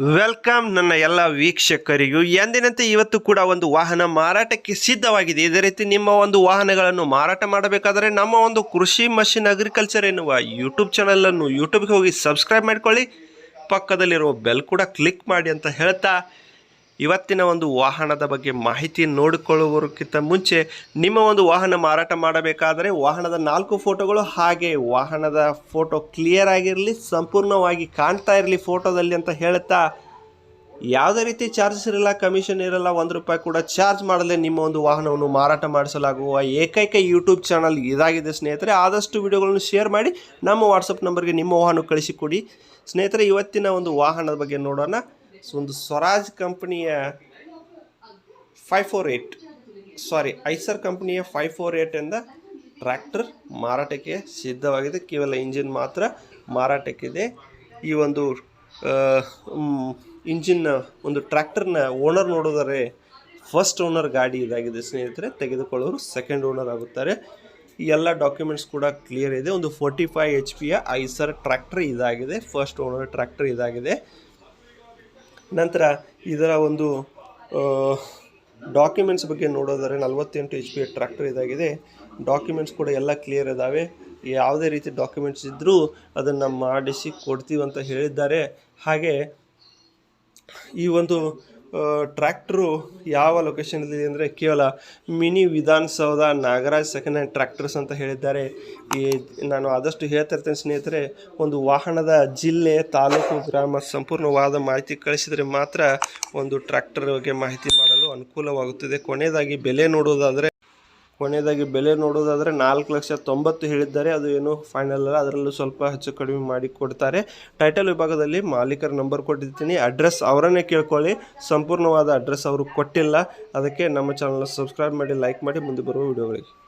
Welcome ನನ್ನ ಎಲ್ಲ ವೀಕ್ಷಕರಿಗೂ. ಎಂದಿನಂತೆ ಇವತ್ತು ಕೂಡ ಒಂದು ವಾಹನ ಮಾರಾಟಕ್ಕೆ ಸಿದ್ಧವಾಗಿದೆ. ಇದೇ ರೀತಿ ನಿಮ್ಮ ಒಂದು ವಾಹನಗಳನ್ನು ಮಾರಾಟ ಮಾಡಬೇಕಾದರೆ ನಮ್ಮ ಒಂದು ಕೃಷಿ ಮಷಿನ್ ಅಗ್ರಿಕಲ್ಚರ್ ಎನ್ನುವ ಯೂಟ್ಯೂಬ್ ಚಾನಲನ್ನು ಯೂಟ್ಯೂಬ್ಗೆ ಹೋಗಿ ಸಬ್ಸ್ಕ್ರೈಬ್ ಮಾಡಿಕೊಳ್ಳಿ. ಪಕ್ಕದಲ್ಲಿರುವ ಬೆಲ್ ಕೂಡ ಕ್ಲಿಕ್ ಮಾಡಿ ಅಂತ ಹೇಳ್ತಾ ಇವತ್ತಿನ ಒಂದು ವಾಹನದ ಬಗ್ಗೆ ಮಾಹಿತಿ ನೋಡಿಕೊಳ್ಳುವುದಕ್ಕಿಂತ ಮುಂಚೆ ನಿಮ್ಮ ಒಂದು ವಾಹನ ಮಾರಾಟ ಮಾಡಬೇಕಾದರೆ ವಾಹನದ ನಾಲ್ಕು ಫೋಟೋಗಳು ಹಾಗೆ ವಾಹನದ ಫೋಟೋ ಕ್ಲಿಯರ್ ಆಗಿರಲಿ, ಸಂಪೂರ್ಣವಾಗಿ ಕಾಣ್ತಾ ಇರಲಿ ಫೋಟೋದಲ್ಲಿ ಅಂತ ಹೇಳ್ತಾ ಯಾವುದೇ ರೀತಿ ಚಾರ್ಜಸ್ ಇರಲ್ಲ, ಕಮಿಷನ್ ಇರಲ್ಲ, ಒಂದು ರೂಪಾಯಿ ಕೂಡ ಚಾರ್ಜ್ ಮಾಡದೆ ನಿಮ್ಮ ಒಂದು ವಾಹನವನ್ನು ಮಾರಾಟ ಮಾಡಿಸಲಾಗುವ ಏಕೈಕ ಯೂಟ್ಯೂಬ್ ಚಾನಲ್ ಇದಾಗಿದೆ ಸ್ನೇಹಿತರೆ. ಆದಷ್ಟು ವಿಡಿಯೋಗಳನ್ನು ಶೇರ್ ಮಾಡಿ, ನಮ್ಮ ವಾಟ್ಸಪ್ ನಂಬರ್ಗೆ ನಿಮ್ಮ ವಾಹನ ಕಳಿಸಿಕೊಡಿ. ಸ್ನೇಹಿತರೆ, ಇವತ್ತಿನ ಒಂದು ವಾಹನದ ಬಗ್ಗೆ ನೋಡೋಣ. ಸೊ ಒಂದು Swaraj ಕಂಪ್ನಿಯ five four eight sorry Eicher ಕಂಪ್ನಿಯ five four eight ಎಂದ ಟ್ರ್ಯಾಕ್ಟರ್ ಮಾರಾಟಕ್ಕೆ ಸಿದ್ಧವಾಗಿದೆ. ಕೇವಲ ಇಂಜಿನ್ ಮಾತ್ರ ಮಾರಾಟಕ್ಕಿದೆ. ಈ ಒಂದು ಇಂಜಿನ್ ಒಂದು ಟ್ರ್ಯಾಕ್ಟರ್ನ ಓನರ್ ನೋಡಿದರೆ ಫಸ್ಟ್ ಓನರ್ ಗಾಡಿ ಇದಾಗಿದೆ. ಸ್ನೇಹಿತರೆ ತೆಗೆದುಕೊಳ್ಳೋರು ಸೆಕೆಂಡ್ ಓನರ್ ಆಗುತ್ತಾರೆ. ಈ ಎಲ್ಲ ಡಾಕ್ಯುಮೆಂಟ್ಸ್ ಕೂಡ ಕ್ಲಿಯರ್ ಇದೆ. ಒಂದು ಫೋರ್ಟಿ ಫೈವ್ ಎಚ್ ಪಿಯ ಐಸರ್ ಟ್ರ್ಯಾಕ್ಟರ್ ಇದಾಗಿದೆ. ಫಸ್ಟ್ ಓನರ್ ಟ್ರ್ಯಾಕ್ಟರ್ ಇದಾಗಿದೆ. ನಂತರ ಇದರ ಒಂದು ಡಾಕ್ಯುಮೆಂಟ್ಸ್ ಬಗ್ಗೆ ನೋಡೋದಾದರೆ ನಲವತ್ತೆಂಟು ಎಚ್ ಪಿ ಟ್ರ್ಯಾಕ್ಟರ್ ಇದಾಗಿದೆ. ಡಾಕ್ಯುಮೆಂಟ್ಸ್ ಕೂಡ ಎಲ್ಲ ಕ್ಲಿಯರ್ ಇದ್ದಾವೆ ಯಾವುದೇ ರೀತಿ ಡಾಕ್ಯುಮೆಂಟ್ಸ್ ಇದ್ದರೂ ಅದನ್ನು ಮಾಡಿಸಿ ಕೊಡ್ತೀವಿ ಅಂತ ಹೇಳಿದ್ದಾರೆ. ಹಾಗೆ ಈ ಒಂದು ಟ್ರ್ಯಾಕ್ಟ್ರು ಯಾವ ಲೊಕೇಶನಲ್ಲಿ ಅಂದರೆ ಕೇವಲ mini Vidhana Soudha Nagaraj second hand tractors ಅಂತ ಹೇಳಿದ್ದಾರೆ. ಈ ನಾನು ಆದಷ್ಟು ಹೇಳ್ತಾ ಇರ್ತೇನೆ ಸ್ನೇಹಿತರೆ, ಒಂದು ವಾಹನದ ಜಿಲ್ಲೆ, ತಾಲೂಕು, ಗ್ರಾಮ ಸಂಪೂರ್ಣವಾದ ಮಾಹಿತಿ ಕಳಿಸಿದರೆ ಮಾತ್ರ ಒಂದು ಟ್ರ್ಯಾಕ್ಟರ್ ಬಗ್ಗೆ ಮಾಹಿತಿ ಮಾಡಲು ಅನುಕೂಲವಾಗುತ್ತದೆ. ಕೊನೆಯದಾಗಿ ಬೆಲೆ ನೋಡೋದಾದರೆ ಕೊನೆಯದಾಗಿ ಬೆಲೆ ನೋಡೋದಾದರೆ ನಾಲ್ಕು ಲಕ್ಷ ತೊಂಬತ್ತು ಹೇಳಿದ್ದಾರೆ. ಅದು ಏನು ಫೈನಲ್ ಅಲ್ಲ. ಅದರಲ್ಲೂ ಸ್ವಲ್ಪ ಹೆಚ್ಚು ಕಡಿಮೆ ಮಾಡಿ ಕೊಡ್ತಾರೆ. ಟೈಟಲ್ ವಿಭಾಗದಲ್ಲಿ ಮಾಲೀಕರ ನಂಬರ್ ಕೊಟ್ಟಿರ್ತೀನಿ. ಅಡ್ರೆಸ್ ಅವರನ್ನೇ ಕೇಳ್ಕೊಳ್ಳಿ. ಸಂಪೂರ್ಣವಾದ ಅಡ್ರೆಸ್ ಅವರು ಕೊಟ್ಟಿಲ್ಲ. ಅದಕ್ಕೆ ನಮ್ಮ ಚಾನಲ್ನ ಸಬ್ಸ್ಕ್ರೈಬ್ ಮಾಡಿ ಲೈಕ್ ಮಾಡಿ, ಮುಂದೆ ಬರುವ ವಿಡಿಯೋಗಳಿಗೆ